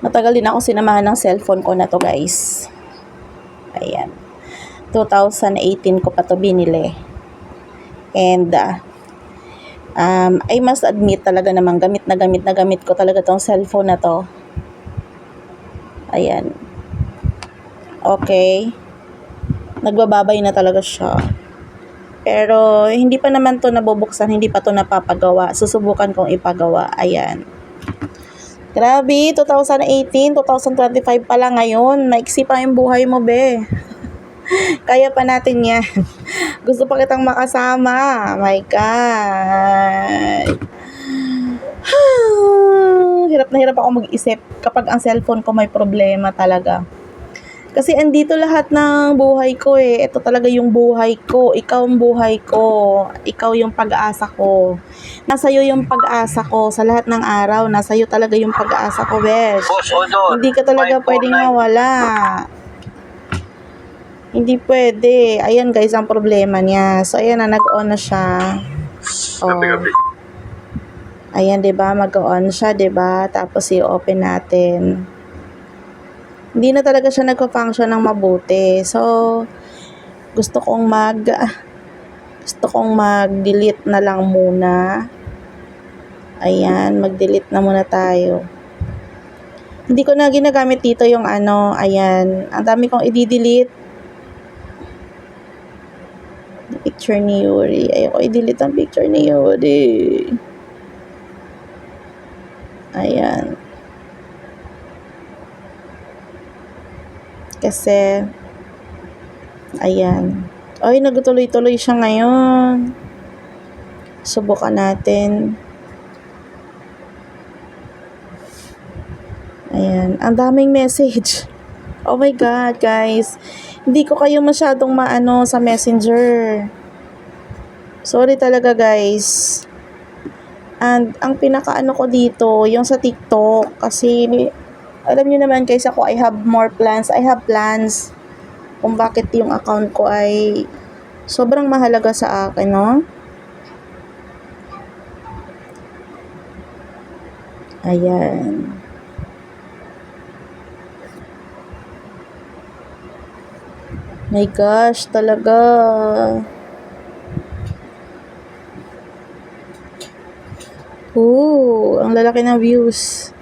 Matagal din ako sinamahan ng cellphone ko na to guys. Ayan. 2018 ko pa to binili. And uh, um, I must admit talaga namang gamit na gamit na gamit ko talaga tong cellphone na to. Ayan. Okay. Nagbababay na talaga siya. Pero hindi pa naman to nabubuksan, hindi pa to napapagawa. Susubukan kong ipagawa. Ayan. Grabe, 2018, 2025 pa lang ngayon. Maiksi pa yung buhay mo, be. Kaya pa natin yan. Gusto pa kitang makasama. My God. hirap na hirap ako mag-isip kapag ang cellphone ko may problema talaga. Kasi andito lahat ng buhay ko eh. Ito talaga yung buhay ko. Ikaw ang buhay ko. Ikaw yung pag-asa ko. Nasa iyo yung pag-asa ko. Sa lahat ng araw, nasa iyo talaga yung pag-asa ko, besh. Boss Odor. Hindi ka talaga 549. pwedeng mawala. Hindi pwede. Ayan guys, ang problema niya. So, ayan na, nag-on na siya. Oh. Ayan, 'di ba? Mag-on siya, 'di ba? Tapos i-open natin. Hindi na talaga siya nagko-function ng mabuti. So, gusto kong mag gusto kong mag-delete na lang muna. Ayan, mag-delete na muna tayo. Hindi ko na ginagamit dito yung ano, ayan. Ang dami kong i-delete. Picture ni Yuri. Ayoko i-delete ang picture ni Yuri. Ayan. Kasi, ayan. Ay, nagtuloy-tuloy siya ngayon. Subukan natin. Ayan. Ang daming message. Oh my God, guys. Hindi ko kayo masyadong maano sa messenger. Sorry talaga, guys. And ang pinakaano ko dito, yung sa TikTok, kasi alam niyo naman guys, ako I have more plans. I have plans kung bakit yung account ko ay sobrang mahalaga sa akin, no? Ayan. My gosh, talaga. Oo, ang lalaki ng views.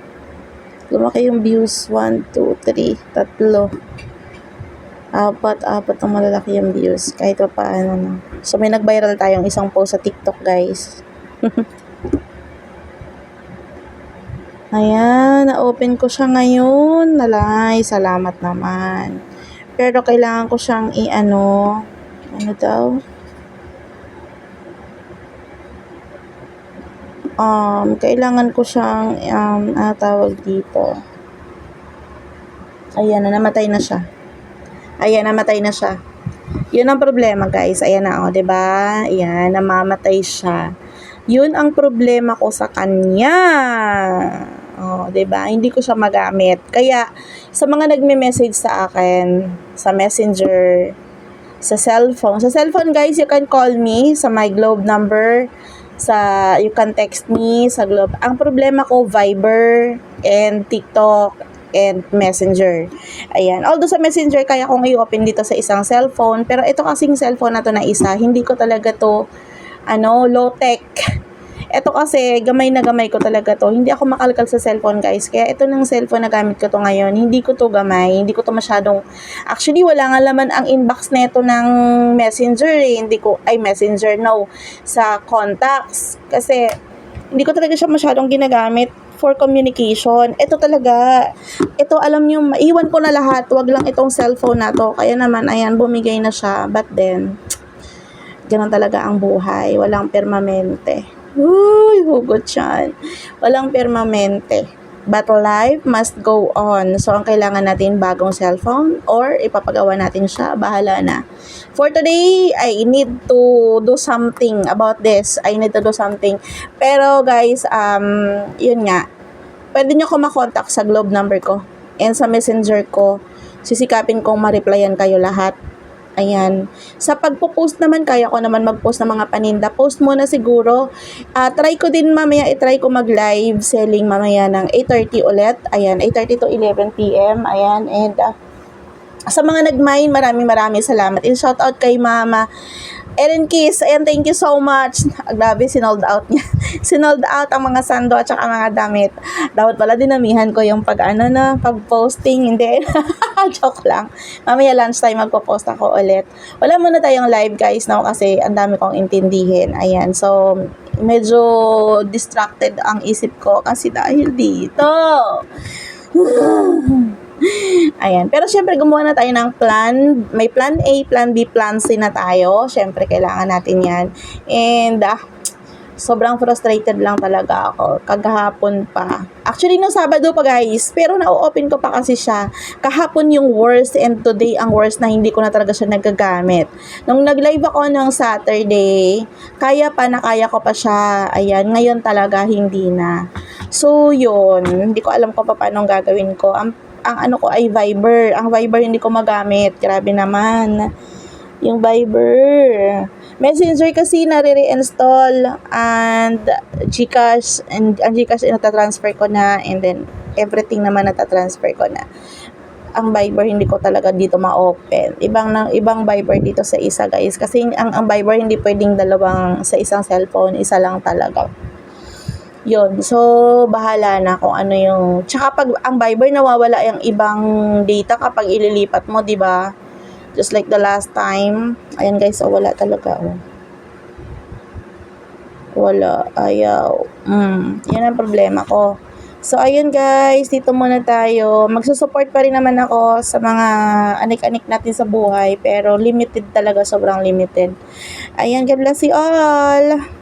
Lumaki yung views. 1, 2, 3, tatlo. Apat, apat ang malalaki yung views. Kahit pa paano na. So, may nag-viral tayong isang post sa TikTok, guys. Ayan, na-open ko siya ngayon. Nalay, salamat naman. Pero kailangan ko siyang i-ano, ano daw? Um, kailangan ko siyang, um, ano tawag dito. Ayan na, namatay na siya. Ayan, namatay na siya. Yun ang problema, guys. Ayan na, oh, ba? Ayan, namamatay siya. Yun ang problema ko sa kanya. Oh, 'di ba? Hindi ko siya magamit. Kaya sa mga nagme-message sa akin sa Messenger, sa cellphone. Sa cellphone, guys, you can call me sa my Globe number sa you can text me sa Globe. Ang problema ko Viber and TikTok and Messenger. Ayan. Although sa Messenger kaya kong i-open dito sa isang cellphone, pero ito kasing cellphone na to na isa, hindi ko talaga to ano, low tech. Ito kasi, gamay na gamay ko talaga to. Hindi ako makalkal sa cellphone, guys. Kaya ito ng cellphone na gamit ko to ngayon, hindi ko to gamay. Hindi ko to masyadong... Actually, wala nga laman ang inbox neto ng messenger eh. Hindi ko... Ay, messenger, no. Sa contacts. Kasi, hindi ko talaga siya masyadong ginagamit for communication. Ito talaga, ito alam niyo, maiwan ko na lahat. Wag lang itong cellphone na to. Kaya naman, ayan, bumigay na siya. But then, ganun talaga ang buhay. Walang permanente. Uy, hugot yan. Walang permanente. But life must go on. So, ang kailangan natin bagong cellphone or ipapagawa natin siya. Bahala na. For today, I need to do something about this. I need to do something. Pero guys, um, yun nga. Pwede nyo ko makontakt sa Globe number ko. And sa messenger ko, sisikapin kong ma-replyan kayo lahat. Ayan. Sa pagpo-post naman, kaya ko naman mag-post ng mga paninda. Post muna siguro. Ah, try ko din mamaya, i-try ko mag-live selling mamaya ng 8.30 ulit. Ayan, 8.30 to 11 p.m. Ayan, and ah, sa mga nag-mine, maraming maraming salamat. And shout out kay Mama Erin Kiss, ayan, thank you so much. Grabe, sinold out niya. sinold out ang mga sando at saka mga damit. Dapat pala dinamihan ko yung pag ano na, pag posting. Hindi, joke lang. Mamaya lunchtime magpo-post ako ulit. Wala muna tayong live guys no kasi ang dami kong intindihin. Ayan, so medyo distracted ang isip ko kasi dahil dito. Ayan. Pero syempre, gumawa na tayo ng plan. May plan A, plan B, plan C na tayo. Syempre, kailangan natin yan. And, ah, sobrang frustrated lang talaga ako. Kagahapon pa. Actually, no Sabado pa guys. Pero na-open ko pa kasi siya. Kahapon yung worst and today ang worst na hindi ko na talaga siya nagagamit. Nung nag-live ako ng Saturday, kaya pa na kaya ko pa siya. Ayan, ngayon talaga hindi na. So, yun. Hindi ko alam kung pa paano gagawin ko. Ang, ang ano ko ay Viber. Ang Viber hindi ko magamit. Grabe naman. Yung Viber. Messenger kasi nare-reinstall and Gcash and ang Gcash ay natatransfer ko na and then everything naman natatransfer ko na. Ang Viber hindi ko talaga dito ma-open. Ibang ng ibang Viber dito sa isa guys kasi ang ang Viber hindi pwedeng dalawang sa isang cellphone, isa lang talaga. Yun. So, bahala na kung ano yung... Tsaka pag ang Viber nawawala yung ibang data kapag ililipat mo, di ba? Just like the last time. Ayan guys, oh, wala talaga. Oh. Wala. Ayaw. Mm, yan ang problema ko. So, ayun guys, dito muna tayo. Magsusupport pa rin naman ako sa mga anik-anik natin sa buhay. Pero limited talaga, sobrang limited. Ayan, God bless you all.